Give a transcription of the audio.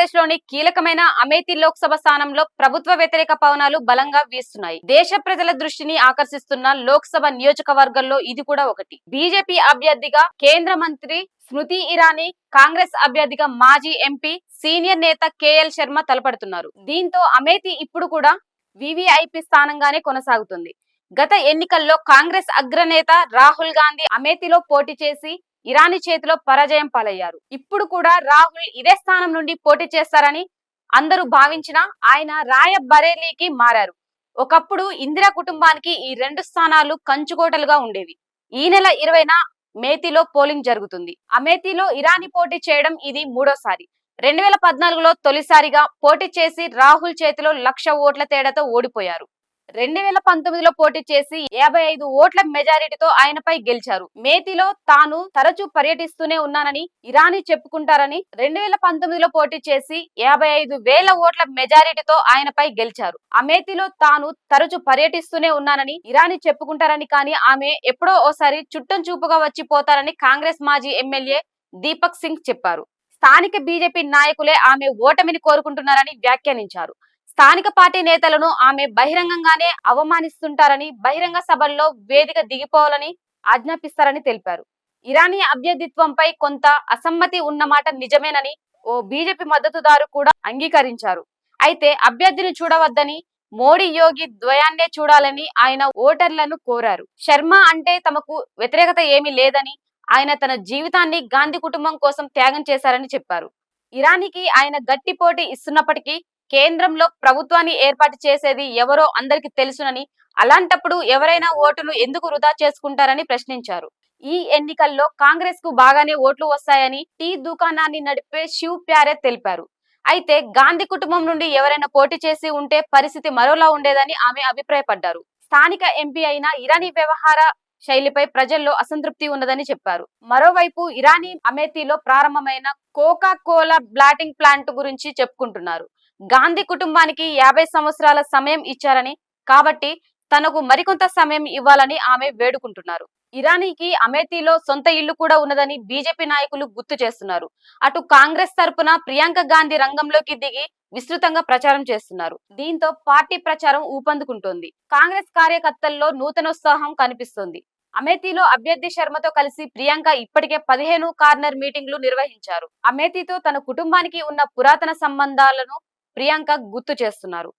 ఆంధ్రప్రదేశ్లోని కీలకమైన అమేతి లోక్సభ స్థానంలో ప్రభుత్వ వ్యతిరేక పవనాలు బలంగా వీస్తున్నాయి. దేశ ప్రజల దృష్టిని ఆకర్షిస్తున్న లోక్సభ నియోజకవర్గంలో ఇది కూడా ఒకటి. బీజేపీ అభ్యర్థిగా కేంద్ర మంత్రి స్మృతి ఇరానీ కాంగ్రెస్ అభ్యర్థిగా మాజీ ఎంపీ సీనియర్ నేత కేఎల్ శర్మ తలపడుతున్నారు. దీంతో అమేతి ఇప్పుడు కూడా వివిఐపి స్థానంగానే కొనసాగుతుంది. గత ఎన్నికల్లో కాంగ్రెస్ అగ్రనేత రాహుల్ గాంధీ అమేతిలో పోటీ చేసి ఇరానీ చేతిలో పరాజయం పాలయ్యారు. ఇప్పుడు కూడా రాహుల్ ఇదే స్థానం నుండి పోటీ చేస్తారని అందరూ భావించినా ఆయన రాయ బరేలీకి మారారు. ఒకప్పుడు ఇందిరా కుటుంబానికి ఈ రెండు స్థానాలు కంచుకోటలుగా ఉండేవి. ఈ నెల ఇరవైన మేతిలో పోలింగ్ జరుగుతుంది. అమేతిలో ఇరానీ పోటీ చేయడం ఇది మూడోసారి. రెండు వేల పద్నాలుగులో తొలిసారిగా పోటీ చేసి రాహుల్ చేతిలో లక్ష ఓట్ల తేడాతో ఓడిపోయారు. రెండు వేల పంతొమ్మిదిలో పోటీ చేసి యాభై ఐదు ఓట్ల మెజారిటీతో ఆయనపై గెలిచారు. మేతిలో తాను తరచూ పర్యటిస్తూనే ఉన్నానని ఇరానీ చెప్పుకుంటారని రెండు వేల పంతొమ్మిదిలో పోటీ చేసి యాభై ఐదు వేల ఓట్ల మెజారిటీతో ఆయనపై గెలిచారు. అమేతిలో తాను తరచూ పర్యటిస్తూనే ఉన్నానని ఇరానీ చెప్పుకుంటారని కానీ ఆమె ఎప్పుడో ఓసారి చుట్టం చూపుగా వచ్చి పోతారని కాంగ్రెస్ మాజీ ఎమ్మెల్యే దీపక్ సింగ్ చెప్పారు. స్థానిక బీజేపీ నాయకులే ఆమె ఓటమిని కోరుకుంటున్నారని వ్యాఖ్యానించారు. స్థానిక పార్టీ నేతలను ఆమె బహిరంగంగానే అవమానిస్తుంటారని బహిరంగ సభల్లో వేదిక దిగిపోవాలని ఆజ్ఞాపిస్తారని తెలిపారు. ఇరానీ అభ్యర్థిత్వంపై కొంత అసమ్మతి ఉన్నమాట నిజమేనని ఓ బీజేపీ మద్దతుదారు కూడా అంగీకరించారు. అయితే అభ్యర్థిని చూడవద్దని మోడీ యోగి ద్వయాన్నే చూడాలని ఆయన ఓటర్లను కోరారు. శర్మ అంటే తమకు వ్యతిరేకత ఏమీ లేదని ఆయన తన జీవితాన్ని గాంధీ కుటుంబం కోసం త్యాగం చేశారని చెప్పారు. ఇరానీకి ఆయన గట్టి పోటీ ఇస్తున్నప్పటికీ కేంద్రంలో ప్రభుత్వాన్ని ఏర్పాటు చేసేది ఎవరో అందరికి తెలుసునని అలాంటప్పుడు ఎవరైనా ఓటును ఎందుకు వృధా చేసుకుంటారని ప్రశ్నించారు. ఈ ఎన్నికల్లో కాంగ్రెస్కు బాగానే ఓట్లు వస్తాయని టీ దుకాణాన్ని నడిపే శివ్ ప్యారే తెలిపారు. అయితే గాంధీ కుటుంబం నుండి ఎవరైనా పోటీ చేసి ఉంటే పరిస్థితి మరోలా ఉండేదని ఆమె అభిప్రాయపడ్డారు. స్థానిక ఎంపీ అయిన ఇరానీ వ్యవహార శైలిపై ప్రజల్లో అసంతృప్తి ఉన్నదని చెప్పారు. మరోవైపు ఇరానీ అమేథీలో ప్రారంభమైన కోకా కోలా బ్లాటింగ్ ప్లాంట్ గురించి చెప్పుకుంటున్నారు. గాంధీ కుటుంబానికి యాభై సంవత్సరాల సమయం ఇచ్చారని కాబట్టి తనకు మరికొంత సమయం ఇవ్వాలని ఆమె వేడుకుంటున్నారు. ఇరానీకి అమేథీలో సొంత ఇల్లు కూడా ఉన్నదని బీజేపీ నాయకులు గుర్తు చేస్తున్నారు. అటు కాంగ్రెస్ తరపున ప్రియాంక గాంధీ రంగంలోకి దిగి విస్తృతంగా ప్రచారం చేస్తున్నారు. దీంతో పార్టీ ప్రచారం ఊపందుకుంటోంది. కాంగ్రెస్ కార్యకర్తల్లో నూతనోత్సాహం కనిపిస్తోంది. అమేథీలో అభ్యర్థి శర్మతో కలిసి ప్రియాంక ఇప్పటికే పదిహేను కార్నర్ మీటింగ్లు నిర్వహించారు. అమేథీతో తన కుటుంబానికి ఉన్న పురాతన సంబంధాలను ప్రియాంక గుర్తు చేస్తున్నారు.